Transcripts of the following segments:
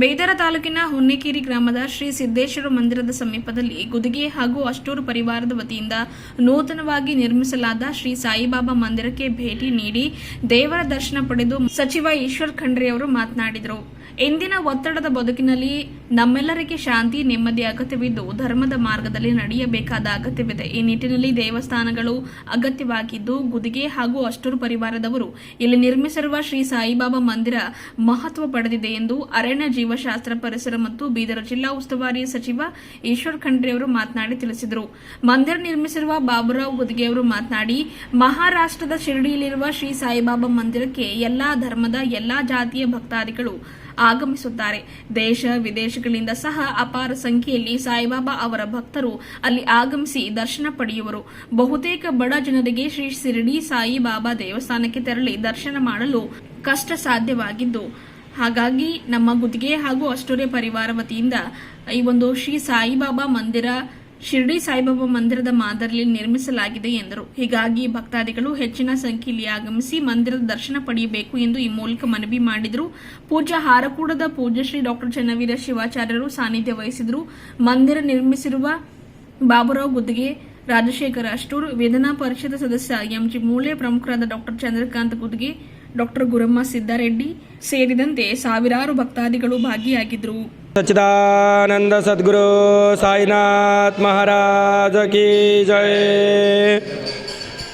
ಬೇದರ ತಾಲೂಕಿನ ಹುನ್ನಿಕೇರಿ ಗ್ರಾಮದ ಶ್ರೀ ಸಿದ್ದೇಶ್ವರ ಮಂದಿರದ ಸಮೀಪದಲ್ಲಿ ಗುದಿಗೆ ಹಾಗೂ ಅಷ್ಟೂರು ಪರಿವಾರದ ವತಿಯಿಂದ ನೂತನವಾಗಿ ನಿರ್ಮಿಸಲಾದ ಶ್ರೀ ಸಾಯಿಬಾಬಾ ಮಂದಿರಕ್ಕೆ ಭೇಟಿ ನೀಡಿ ದೇವರ ದರ್ಶನ ಪಡೆದು ಸಚಿವ ಈಶ್ವರ್ ಖಂಡ್ರೆ ಅವರು ಮಾತನಾಡಿದರು. ಇಂದಿನ ಒತ್ತಡದ ಬದುಕಿನಲ್ಲಿ ನಮ್ಮೆಲ್ಲರಿಗೆ ಶಾಂತಿ, ನೆಮ್ಮದಿ, ಅಗತ್ಯವಿದ್ದು ಧರ್ಮದ ಮಾರ್ಗದಲ್ಲಿ ನಡೆಯಬೇಕಾದ ಅಗತ್ಯವಿದೆ. ಈ ನಿಟ್ಟಿನಲ್ಲಿ ದೇವಸ್ಥಾನಗಳು ಅಗತ್ಯವಾಗಿದ್ದು ಗುದಿಗೆ ಹಾಗೂ ಅಷ್ಟೂರು ಪರಿವಾರದವರು ಇಲ್ಲಿ ನಿರ್ಮಿಸಿರುವ ಶ್ರೀ ಸಾಯಿಬಾಬಾ ಮಂದಿರ ಮಹತ್ವ ಪಡೆದಿದೆ ಎಂದು ಅರಣ್ಯ ಜೀವಶಾಸ್ತ್ರ ಪರಿಸರ ಮತ್ತು ಬೀದರ ಜಿಲ್ಲಾ ಉಸ್ತುವಾರಿ ಸಚಿವ ಈಶ್ವರ್ ಖಂಡ್ರೆ ಅವರು ಮಾತನಾಡಿ ತಿಳಿಸಿದರು. ಮಂದಿರ ನಿರ್ಮಿಸಿರುವ ಬಾಬುರಾವ್ ಗುದ್ಗೆ ಅವರು ಮಾತನಾಡಿ, ಮಹಾರಾಷ್ಟ್ರದ ಶಿರಡಿಯಲ್ಲಿರುವ ಶ್ರೀ ಸಾಯಿಬಾಬಾ ಮಂದಿರಕ್ಕೆ ಎಲ್ಲಾ ಧರ್ಮದ ಎಲ್ಲಾ ಜಾತಿಯ ಭಕ್ತಾದಿಗಳು ಆಗಮಿಸುತ್ತಾರೆ. ದೇಶ ವಿದೇಶಗಳಿಂದ ಸಹ ಅಪಾರ ಸಂಖ್ಯೆಯಲ್ಲಿ ಸಾಯಿಬಾಬಾ ಅವರ ಭಕ್ತರು ಅಲ್ಲಿ ಆಗಮಿಸಿ ದರ್ಶನ ಪಡೆಯುವರು. ಬಹುತೇಕ ಬಡ ಜನರಿಗೆ ಶ್ರೀ ಶಿರಡಿ ಸಾಯಿಬಾಬಾ ದೇವಸ್ಥಾನಕ್ಕೆ ತೆರಳಿ ದರ್ಶನ ಮಾಡಲು ಕಷ್ಟ ಸಾಧ್ಯವಾಗಿದ್ದು ಹಾಗಾಗಿ ನಮ್ಮ ಗುತ್ತಿಗೆ ಹಾಗೂ ಅಷ್ಟೂರ್ಯ ಪರಿವಾರ ವತಿಯಿಂದ ಈ ಒಂದು ಶ್ರೀ ಸಾಯಿಬಾಬಾ ಮಂದಿರ, ಶಿರಡಿ ಸಾಯಿಬಾಬಾ ಮಂದಿರದ ಮಾದರಿಯಲ್ಲಿ ನಿರ್ಮಿಸಲಾಗಿದೆ ಎಂದರು. ಹೀಗಾಗಿ ಭಕ್ತಾದಿಗಳು ಹೆಚ್ಚಿನ ಸಂಖ್ಯೆಯಲ್ಲಿ ಆಗಮಿಸಿ ಮಂದಿರದ ದರ್ಶನ ಪಡೆಯಬೇಕು ಎಂದು ಈ ಮೂಲಕ ಮನವಿ ಮಾಡಿದರು. ಪೂಜಾ ಹಾರಕೂಡದ ಪೂಜ್ಯ ಶ್ರೀ ಡಾಕ್ಟರ್ ಚನ್ನವೀರ ಶಿವಾಚಾರ್ಯರು ಸಾನ್ನಿಧ್ಯ ವಹಿಸಿದರು. ಮಂದಿರ ನಿರ್ಮಿಸಿರುವ ಬಾಬುರಾವ್ ಗುದ್ದಿಗೆ ರಾಜಶೇಖರ ಅಷ್ಟೂರ್, ವೇದನಾ ಪರಿಷತ್ ಸದಸ್ಯ ಎಂಜಿ ಮೂಳೆ ಪ್ರಮುಖರಾದ ಡಾಕ್ಟರ್ ಚಂದ್ರಕಾಂತ್ ಗುದ್ಗೆ ಡಾಕ್ಟರ್ ಗುರಮ್ಮ ಸಿದ್ದಾರೆಡ್ಡಿ ಸೇರಿದಂತೆ ಸಾವಿರಾರು ಭಕ್ತಾದಿಗಳು ಭಾಗಿಯಾಗಿದ್ದರು सच्चिदानंद सदगुरु साईनाथ महाराज की जय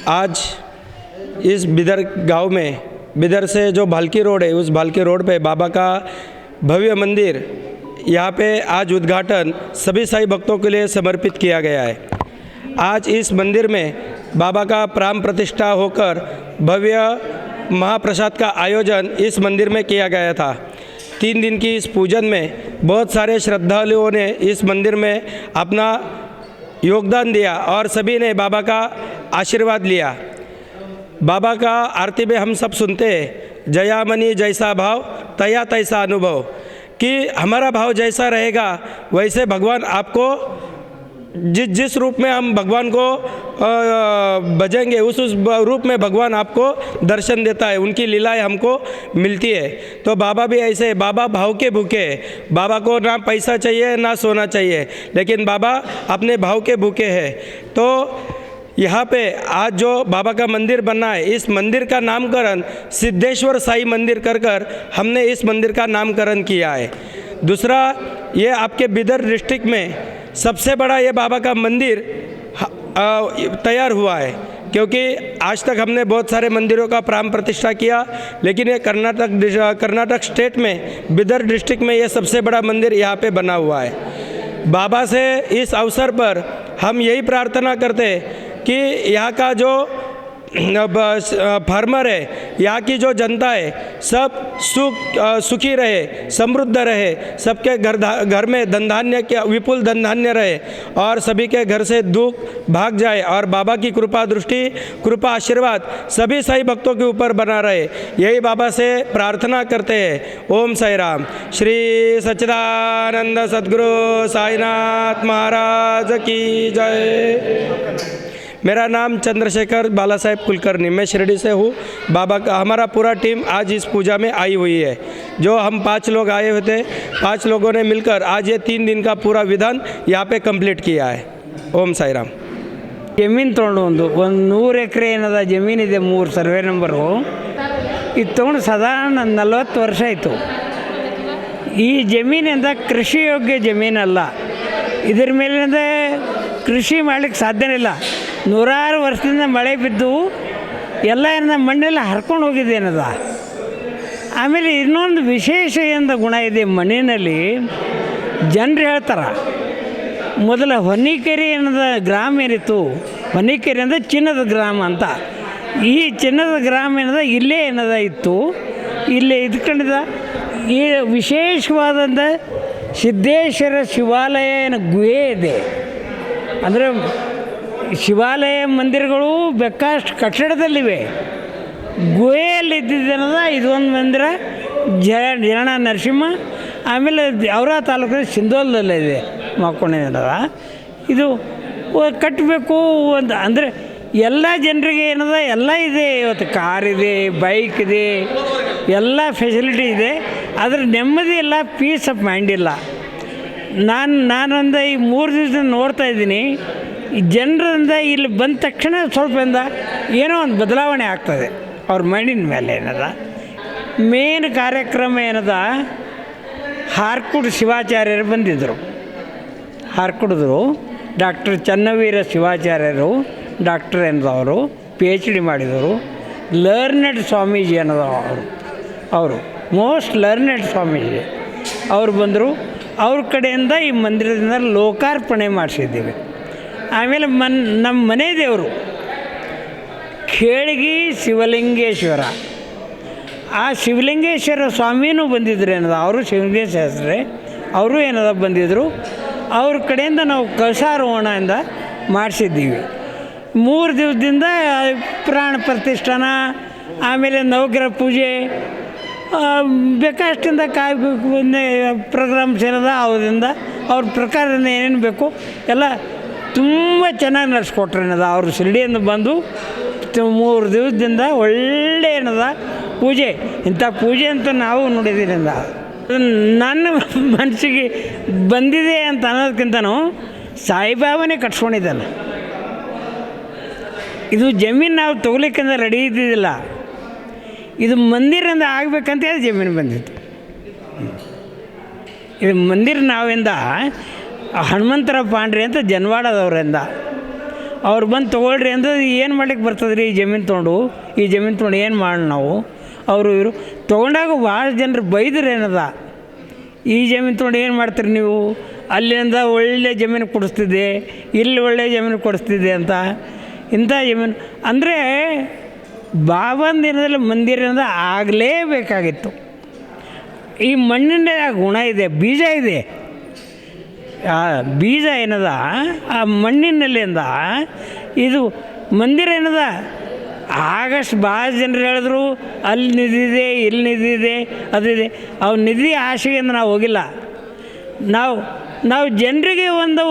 आज इस बिदर गांव में बिदर से जो भालकी रोड है उस भालकी रोड पे बाबा का भव्य मंदिर यहाँ पे आज उद्घाटन सभी साई भक्तों के लिए समर्पित किया गया है आज इस मंदिर में बाबा का प्राण प्रतिष्ठा होकर भव्य महाप्रसाद का आयोजन इस मंदिर में किया गया था। तीन दिन की इस पूजन में बहुत सारे श्रद्धालुओं ने इस मंदिर में अपना योगदान दिया और सभी ने बाबा का आशीर्वाद लिया। बाबा का आरती में हम सब सुनते हैं जयामणि जैसा भाव, तया तैसा अनुभव। कि हमारा भाव जैसा रहेगा, वैसे भगवान आपको जिस जिस रूप में हम भगवान को भजेंगे, उस उस रूप में भगवान आपको दर्शन देता है, उनकी लीलाएँ हमको मिलती है। तो बाबा भी ऐसे बाबा भाव के भूखे हैं। बाबा को ना पैसा चाहिए, ना सोना चाहिए, लेकिन बाबा अपने भाव के भूखे हैं। तो यहाँ पे आज जो बाबा का मंदिर बना है, इस मंदिर का नामकरण सिद्धेश्वर साई मंदिर कर कर हमने इस मंदिर का नामकरण किया है। दूसरा, ये आपके बिदर डिस्ट्रिक्ट में सबसे बड़ा ये बाबा का मंदिर तैयार हुआ है। क्योंकि आज तक हमने बहुत सारे मंदिरों का प्राण प्रतिष्ठा किया, लेकिन ये कर्नाटक कर्नाटक स्टेट में, बिदर डिस्ट्रिक्ट में ये सबसे बड़ा मंदिर यहाँ पे बना हुआ है। बाबा से इस अवसर पर हम यही प्रार्थना करते हैं कि यहाँ का जो अब, फार्मर है यहाँ की जो जनता है सब सुख सुखी रहे समृद्ध रहे सबके घर घर में धन धान्य के विपुल धन धान्य रहे और सभी के घर से दुख भाग जाए और बाबा की कृपा दृष्टि कृपा आशीर्वाद सभी साई भक्तों के ऊपर बना रहे। यही बाबा से प्रार्थना करते हैं। ओम साई राम। श्री सच्चिदानंद सदगुरु साईनाथ महाराज की जय। मेरा नाम चंद्रशेखर बाला साहेब कुलकर्णी मैं शिरडी से हूँ बाबा का हमारा पूरा टीम आज इस पूजा में आई हुई है जो हम पांच लोग आए हुए थे पांच लोगों ने मिलकर आज ये तीन दिन का पूरा विधान यहाँ पे कंप्लीट किया है ओम साई राम ಜಮೀನು ತೊಗೊಂಡು ಒಂದು ಒಂದು ನೂರು ಎಕರೆ ಏನದ ಜಮೀನಿದೆ ಮೂರು ಸರ್ವೆ ನಂಬರು ಇದು ತೊಗೊಂಡು ಸಾಧಾರಣ ನಲ್ವತ್ತು ವರ್ಷ ಆಯಿತು ಈ ಜಮೀನಿಂದ ಕೃಷಿ ಯೋಗ್ಯ ಜಮೀನಲ್ಲ ಇದ್ರ ಮೇಲಿಂದ ಕೃಷಿ ಮಾಡ್ಲಿಕ್ಕೆ ಸಾಧ್ಯನೇ ಇಲ್ಲ ನೂರಾರು ವರ್ಷದಿಂದ ಮಳೆ ಬಿದ್ದು ಎಲ್ಲ ಏನ ಮಣ್ಣೆಲ್ಲ ಹರ್ಕೊಂಡು ಹೋಗಿದೆ ಏನದ ಆಮೇಲೆ ಇನ್ನೊಂದು ವಿಶೇಷ ಎಂದ ಗುಣ ಇದೆ ಮಣ್ಣಿನಲ್ಲಿ. ಜನರು ಹೇಳ್ತಾರೆ, ಮೊದಲ ಹೊನ್ನಿಕೆರೆ ಅನ್ನೋದ ಗ್ರಾಮ ಏನಿತ್ತು? ಹೊನ್ನಿಕೆರೆ ಅಂದರೆ ಚಿನ್ನದ ಗ್ರಾಮ ಅಂತ. ಈ ಚಿನ್ನದ ಗ್ರಾಮ ಏನದ ಇಲ್ಲೇ ಏನದ ಇತ್ತು. ಇಲ್ಲೇ ಇದ್ಕೊಂಡಿದ ಈ ವಿಶೇಷವಾದಂಥ ಸಿದ್ದೇಶ್ವರ ಶಿವಾಲಯ ಏನು ಗುಹೆ ಇದೆ. ಅಂದರೆ ಶಿವಾಲಯ ಮಂದಿರಗಳು ಬೇಕಾಷ್ಟು ಕಟ್ಟಡದಲ್ಲಿವೆ. ಗುಹೆಯಲ್ಲಿ ಇದ್ದಿದ್ದೇನದ ಇದೊಂದು ಮಂದಿರ ಜ ಜನ ನರಸಿಂಹ, ಆಮೇಲೆ ಅವರ ತಾಲೂಕಿನ ಸಿಂಧೋಲದಲ್ಲಿದೆ ಮಕ್ಕೊಂಡಿದ್ದದ ಇದು ಕಟ್ಟಬೇಕು ಒಂದು ಅಂದರೆ ಎಲ್ಲ ಜನರಿಗೆ ಏನದ, ಎಲ್ಲ ಇದೆ, ಇವತ್ತು ಕಾರ್ ಇದೆ, ಬೈಕ್ ಇದೆ, ಎಲ್ಲ ಫೆಸಿಲಿಟಿ ಇದೆ, ಆದರೆ ನೆಮ್ಮದಿ ಇಲ್ಲ ಪೀಸ್ ಆಫ್ ಮೈಂಡ್ ಇಲ್ಲ. ನಾನು, ನಾನೊಂದು ಈ ಮೂರು ದಿವಸ ನೋಡ್ತಾ ಇದ್ದೀನಿ ಜನರಿಂದ ಇಲ್ಲಿ ಬಂದ ತಕ್ಷಣ ಸ್ವಲ್ಪದಿಂದ ಏನೋ ಒಂದು ಬದಲಾವಣೆ ಆಗ್ತದೆ. ಅವ್ರ ಮೈಂಡಿನ ಮೇಲೆ ಏನದ? ಮೇನ್ ಕಾರ್ಯಕ್ರಮ ಏನದ? ಹಾರ್ಕುಡ್ ಶಿವಾಚಾರ್ಯರು ಬಂದಿದ್ದರು ಹಾರ್ಕುಡಿದ್ರು ಡಾಕ್ಟರ್ ಚನ್ನವೀರ ಶಿವಾಚಾರ್ಯರು, ಡಾಕ್ಟರ್ ಎನ್ನದವರು ಪಿ ಎಚ್ ಡಿ ಮಾಡಿದವರು, ಲರ್ನೆಡ್ ಸ್ವಾಮೀಜಿ ಅನ್ನೋದು ಅವರು ಅವರು, ಮೋಸ್ಟ್ ಲರ್ನೆಡ್ ಸ್ವಾಮೀಜಿ. ಅವರು ಬಂದರು. ಅವ್ರ ಕಡೆಯಿಂದ ಈ ಮಂದಿರದಿಂದ ಲೋಕಾರ್ಪಣೆ ಮಾಡಿಸಿದ್ದೀವಿ. ಆಮೇಲೆ ಮನ್ ನಮ್ಮ ಮನೆ ದೇವರು. ಕೇಳಗಿ ಶಿವಲಿಂಗೇಶ್ವರ. ಆ ಶಿವಲಿಂಗೇಶ್ವರ ಸ್ವಾಮಿನೂ ಬಂದಿದ್ರು ಏನದ? ಅವರು ಶಿವಲಿಂಗೇಶ್ವರೇ ಅವರು ಏನದ ಬಂದಿದ್ದರು ಅವ್ರ ಕಡೆಯಿಂದ ನಾವು ಕಳಸಾರೋಹಣದಿಂದ ಮಾಡಿಸಿದ್ದೀವಿ. ಮೂರು ದಿವಸದಿಂದ ಪ್ರಾಣ ಪ್ರತಿಷ್ಠಾನ, ಆಮೇಲೆ ನವಗ್ರಹ ಪೂಜೆ ಬೇಕಾಷ್ಟಿಂದ ಕಾಯ್ಬೇಕು ಪ್ರೋಗ್ರಾಮ್ಸ್ ಏನದ, ಅವರಿಂದ ಅವ್ರ ಪ್ರಕಾರದಿಂದ ಏನೇನು ಬೇಕು ಎಲ್ಲ ತುಂಬ ಚೆನ್ನಾಗಿ ನಡೆಸ್ಕೊಟ್ರೆ ಏನದ, ಅವರು ಶಿರಡಿಯಿಂದ ಬಂದು ಮೂರು ದಿವಸದಿಂದ ಒಳ್ಳೆ ಏನದ, ಪೂಜೆ. ಇಂಥ ಪೂಜೆ ಅಂತ ನಾವು ನೋಡಿದ್ದೀರಿಂದ ನನ್ನ ಮನಸ್ಸಿಗೆ ಬಂದಿದೆ ಅಂತ ಅನ್ನೋದಕ್ಕಿಂತನೂ ಸಾಯಿಬಾಬನೇ ಕಟ್ಸ್ಕೊಂಡಿದ್ದಾನೆ. ಇದು ಜಮೀನು ನಾವು ತಗೊಳಿಕ್ಕಿಂತ ರೆಡಿ ಇದ್ದಿದ್ದಿಲ್ಲ. ಇದು ಮಂದಿರಿಂದ ಆಗಬೇಕಂತ ಜಮೀನು ಬಂದಿತ್ತು. ಇದು ಮಂದಿರ ನಾವಿಂದ ಹನುಮಂತರ ಪಾಂಡ್ರಿ ಅಂತ ಜನ್ವಾಡದವ್ರಿಂದ. ಅವ್ರು ಬಂದು ತೊಗೊಳ್ರಿ ಅಂದ್ರೆ ಏನು ಮಾಡ್ಲಿಕ್ಕೆ ಬರ್ತದೆ ರೀ ಈ ಜಮೀನು ತೊಗೊಂಡು? ಈ ಜಮೀನು ತೊಗೊಂಡು ಏನು ಮಾಡಿ ನಾವು? ಅವರು ಇವರು ತೊಗೊಂಡಾಗ ಭಾಳ ಜನರು ಬೈದ್ರೆ ಏನದ? ಈ ಜಮೀನು ತೊಗೊಂಡು ಏನು ಮಾಡ್ತೀರಿ ನೀವು? ಅಲ್ಲಿಂದ ಒಳ್ಳೆ ಜಮೀನು ಕೊಡಿಸ್ತಿದ್ದೆ, ಇಲ್ಲಿ ಒಳ್ಳೆ ಜಮೀನು ಕೊಡಿಸ್ತಿದ್ದೆ ಅಂತ. ಇಂಥ ಜಮೀನು ಅಂದರೆ ಬಾಬನ ದಿನದಲ್ಲಿ ಮಂದಿರದಿಂದ ಆಗಲೇಬೇಕಾಗಿತ್ತು. ಈ ಮಣ್ಣಿನ ಗುಣ ಇದೆ, ಬೀಜ ಇದೆ. ಆ ಬೀಜ ಏನದ? ಆ ಮಣ್ಣಿನಲ್ಲಿಂದ ಇದು ಮಂದಿರ ಏನದ? ಆಗಸ್ಟ್ ಭಾಳ ಜನರು ಹೇಳಿದ್ರು, ಅಲ್ಲಿ ನಿಧಿದೆ ಇಲ್ಲಿ ನಿಧಿದೆ ಅದಿದೆ ಅವು ನಿಧಿ ಆಶೆಯಿಂದ ನಾವು ಹೋಗಿಲ್ಲ. ನಾವು ನಾವು ಜನರಿಗೆ ಒಂದು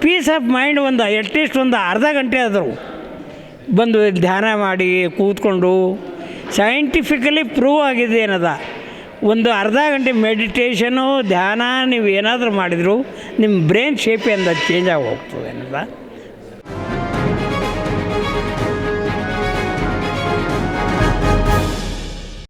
ಪೀಸ್ ಆಫ್ ಮೈಂಡ್ ಒಂದು ಅಟ್ಲೀಸ್ಟ್ ಒಂದು ಅರ್ಧ ಗಂಟೆ ಆದರು. ಬಂದು ಧ್ಯಾನ ಮಾಡಿ, ಕೂತ್ಕೊಂಡು ಸೈಂಟಿಫಿಕಲಿ ಪ್ರೂವ್ ಆಗಿದೆ ಏನದ? ಒಂದು ಅರ್ಧ ಗಂಟೆ ಮೆಡಿಟೇಷನು ಧ್ಯಾನ, ನೀವು ಏನಾದರೂ ಮಾಡಿದ್ರು ನಿಮ್ಮ ಬ್ರೈನ್ ಶೇಪ್ ಅಂದ ಚೇಂಜ್ ಆಗಿ ಹೋಗ್ತದೆ ಏನದ